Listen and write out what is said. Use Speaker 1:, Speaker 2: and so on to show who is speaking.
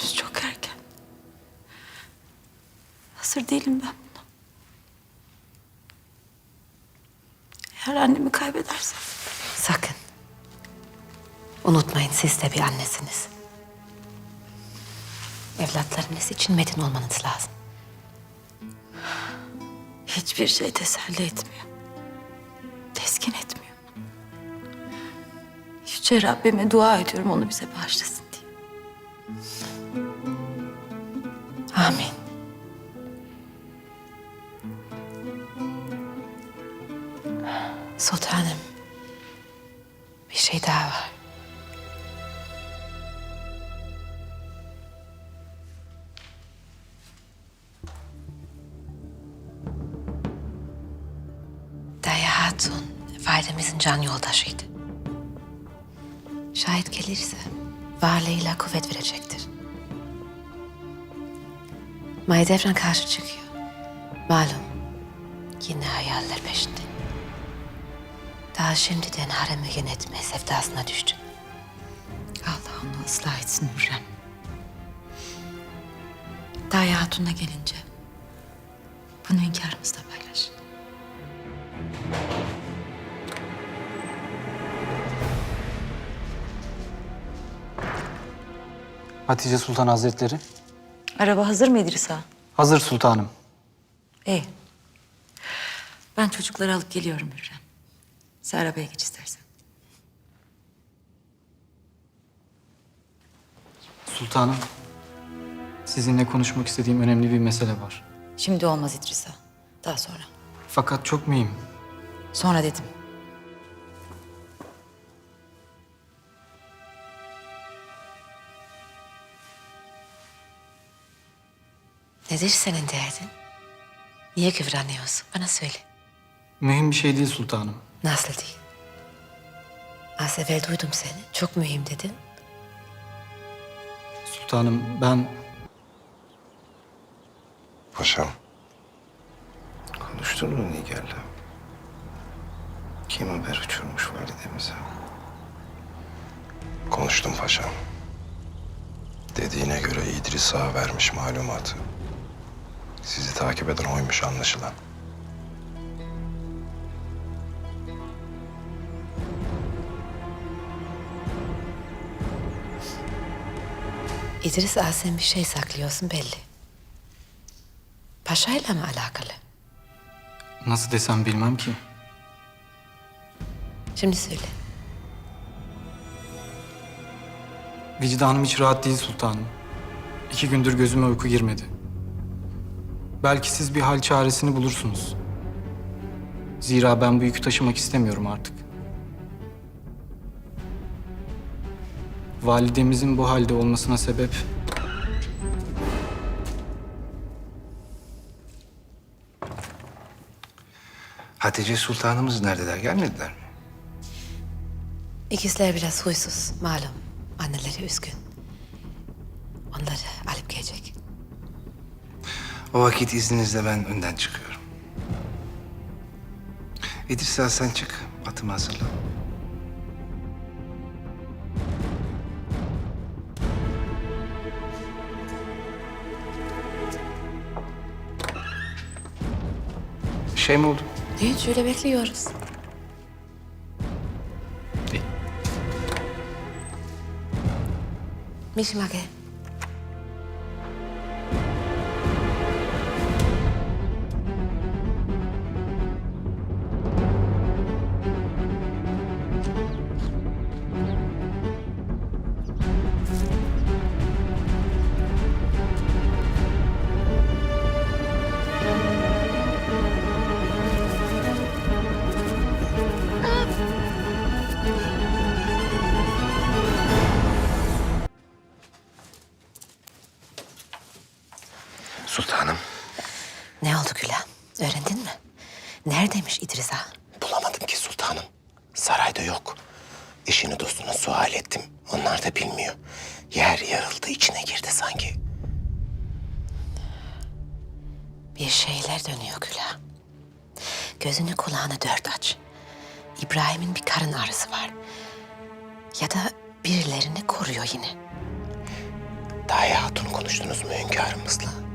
Speaker 1: Henüz çok erken. Hazır değilim ben buna. Eğer annemi kaybedersem
Speaker 2: Sakın. Unutmayın siz de bir annesiniz. Evlatlarınız için metin olmanız lazım.
Speaker 1: hiçbir şey teselli etmiyor. Teskin etmiyor. Yüce Rabbime dua ediyorum onu bize bağışlasın
Speaker 2: Sultanım. Bir şey daha var. Daya Hatun, validemizin can yoldaşıydı. Şayet gelirse varlığıyla kuvvet verecektir. Mahidevran karşı çıkıyor. Malum yine hayaller peşinde. Daha şimdiden haremi yönetme sevdasına düştü.
Speaker 1: Allah onu ıslah etsin Hürrem. Daya Hatun'a gelince bunu hünkârımızla paylaş.
Speaker 3: Hatice Sultan Hazretleri.
Speaker 1: Araba hazır mı İdris Ağa?
Speaker 3: Hazır sultanım.
Speaker 1: İyi. Ben çocukları alıp geliyorum Hürrem. Sen arabaya geç istersen.
Speaker 3: Sultanım. Sizinle konuşmak istediğim önemli bir mesele var.
Speaker 1: Şimdi olmaz İdris Ağa. Daha sonra.
Speaker 3: Fakat çok mühim.
Speaker 1: Sonra dedim.
Speaker 2: Nedir senin derdin? Niye kıvranıyorsun? Bana söyle.
Speaker 3: Mühim bir şey değil sultanım.
Speaker 2: Nasıl değil? Az evvel duydum seni. Çok mühim dedin.
Speaker 3: Sultanım ben
Speaker 4: Paşam. Konuştun mu Nigar'la? Kim haber uçurmuş validemize? Konuştum paşam. Dediğine göre İdris Ağa vermiş malumatı. Sizi takip eden oymuş anlaşılan.
Speaker 2: İdris sen bir şey saklıyorsun belli. Paşayla mı alakalı?
Speaker 3: nasıl desem bilmem ki.
Speaker 2: Şimdi söyle.
Speaker 3: Vicdanım hiç rahat değil sultanım. İki gündür gözüme uyku girmedi. Belki siz bir hal çaresini bulursunuz. Zira ben bu yükü taşımak istemiyorum artık. Validemizin bu halde olmasına sebep
Speaker 4: Hatice Sultanımız neredeler? Gelmediler mi?
Speaker 2: İkizler biraz huysuz malum. Anneleri üzgün. Onları alıp gelecek.
Speaker 4: O vakit izninizle ben önden çıkıyorum. İdris sen çık. Atımı hazırla. Şey mi oldu?
Speaker 2: Hiç şöyle bekliyoruz.
Speaker 4: İyi.
Speaker 2: Mişmake. Oldu Güla? Öğrendin mi? Neredeymiş İdris Ağa?
Speaker 5: Bulamadım ki sultanım. Sarayda yok. Eşini dostunu sual ettim. Onlar da bilmiyor. Yer yarıldı içine girdi sanki.
Speaker 2: Bir şeyler dönüyor Güla. Gözünü kulağını dört aç. İbrahim'in bir karın ağrısı var. Ya da birilerini koruyor yine.
Speaker 5: Daya Hatun konuştunuz mu hünkârımızla?